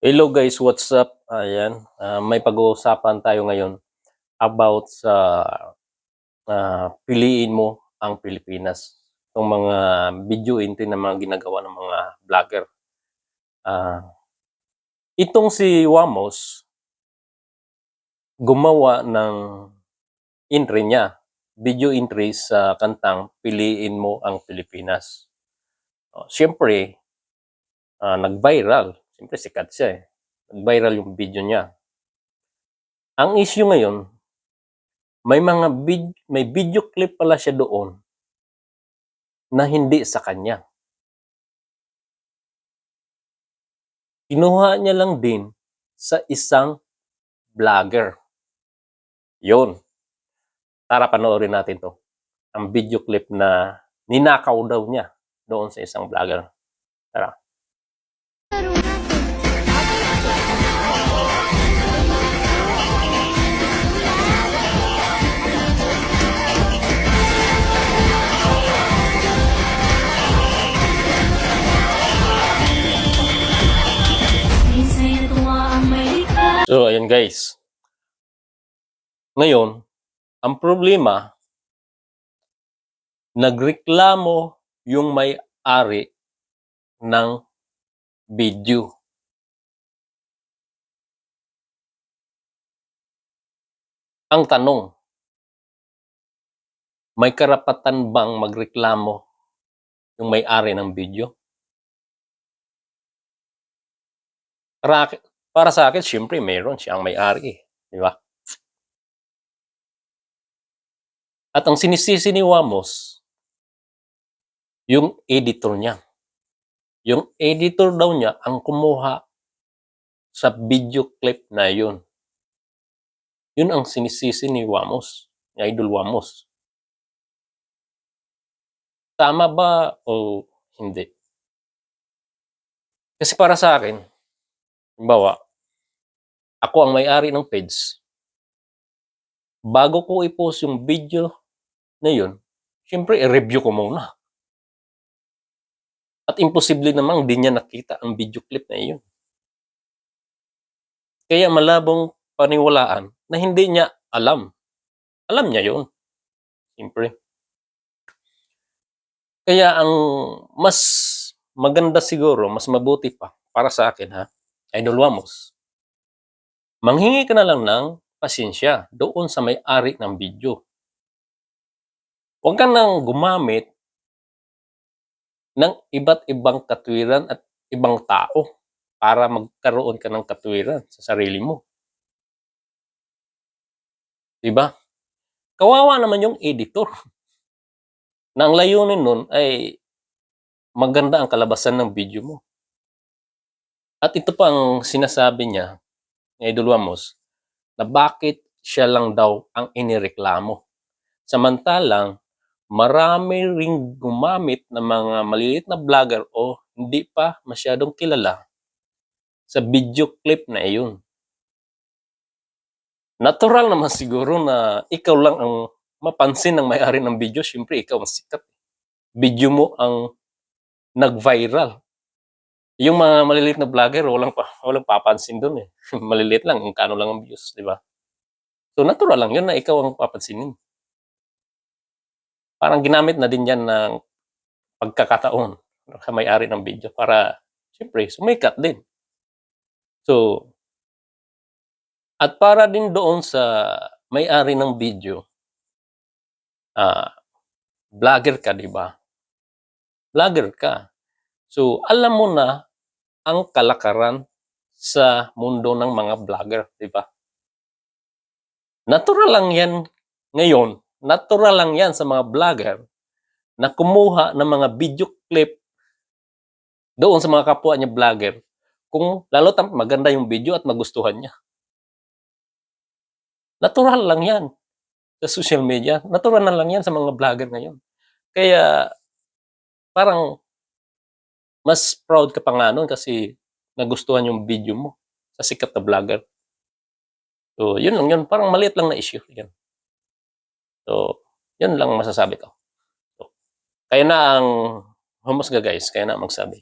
Hello guys, what's up? Ayan, ah, may pag-uusapan tayo ngayon about sa ah, piliin mo ang Pilipinas. Itong mga video entry na mga ginagawa ng mga vlogger. Ah, itong si Wamos, gumawa ng entry niya, video entry sa kantang Piliin mo ang Pilipinas. Oh, Siyempre, ah, nag-viral. Siyempre, sikat siya eh. Nag-viral yung video niya. Ang issue ngayon, may mga vid- may video clip pala siya doon na hindi sa kanya. Kinuha niya lang din sa isang vlogger. Yun. Tara panoorin natin to. Ang video clip na ninakaw daw niya doon sa isang vlogger. So, ayan guys. Ngayon, ang problema, nagreklamo yung may-ari ng video. Ang tanong, may karapatan bang magreklamo yung may-ari ng video? Para, sa akin, syempre, mayroon siyang may-ari. eh. Di ba? At ang sinisisi ni Wamos, yung editor niya. Yung editor daw niya ang kumuha sa video clip na yun. Yun ang sinisisi ni Wamos, ni Idol Wamos. Tama ba o hindi? Kasi para sa akin, halimbawa, ako ang may-ari ng page, bago ko i-post yung video na yun, syempre i-review ko muna. At imposible namang di niya nakita ang video clip na iyon. Kaya malabong paniwalaan na hindi niya alam. Alam niya yun. Siyempre. Kaya ang mas maganda siguro, mas mabuti pa para sa akin ha, Idol Wamos, manghingi ka na lang ng pasensya doon sa may-ari ng video. Huwag ka nang gumamit ng iba't ibang katwiran at ibang tao para magkaroon ka ng katwiran sa sarili mo. Diba? Kawawa naman yung editor. Na ang layunin nun ay maganda ang kalabasan ng video mo. At ito pa ang sinasabi niya, ni Idol Wamos, na bakit siya lang daw ang inireklamo. Samantalang, marami ring gumamit ng mga maliliit na vlogger o hindi pa masyadong kilala sa video clip na iyon. Natural naman siguro na ikaw lang ang mapansin ng may-ari ng video. Siyempre, ikaw ang sikat. Video mo ang nag-viral. Yung mga maliliit na vlogger, walang, pa, walang papansin doon eh. maliliit lang, kung kano lang ang views, di ba? So, natural lang yun na ikaw ang papansinin. Parang ginamit na din yan ng pagkakataon sa may-ari ng video para, siyempre, sumikat din. So, at para din doon sa may-ari ng video, ah, vlogger ka, di ba? Vlogger ka. So, alam mo na ang kalakaran sa mundo ng mga vlogger, di ba? Natural lang yan ngayon, natural lang yan sa mga vlogger na kumuha ng mga video clip doon sa mga kapwa niya vlogger kung lalo tam maganda yung video at magustuhan niya. Natural lang yan sa social media. Natural na lang yan sa mga vlogger ngayon. Kaya parang mas proud ka pa nga nun kasi nagustuhan yung video mo sa sikat na vlogger. So, yun lang yun. Parang maliit lang na issue. Yan. So, yun lang masasabi ko. So, kaya na ang humusga guys. Kaya na magsabi.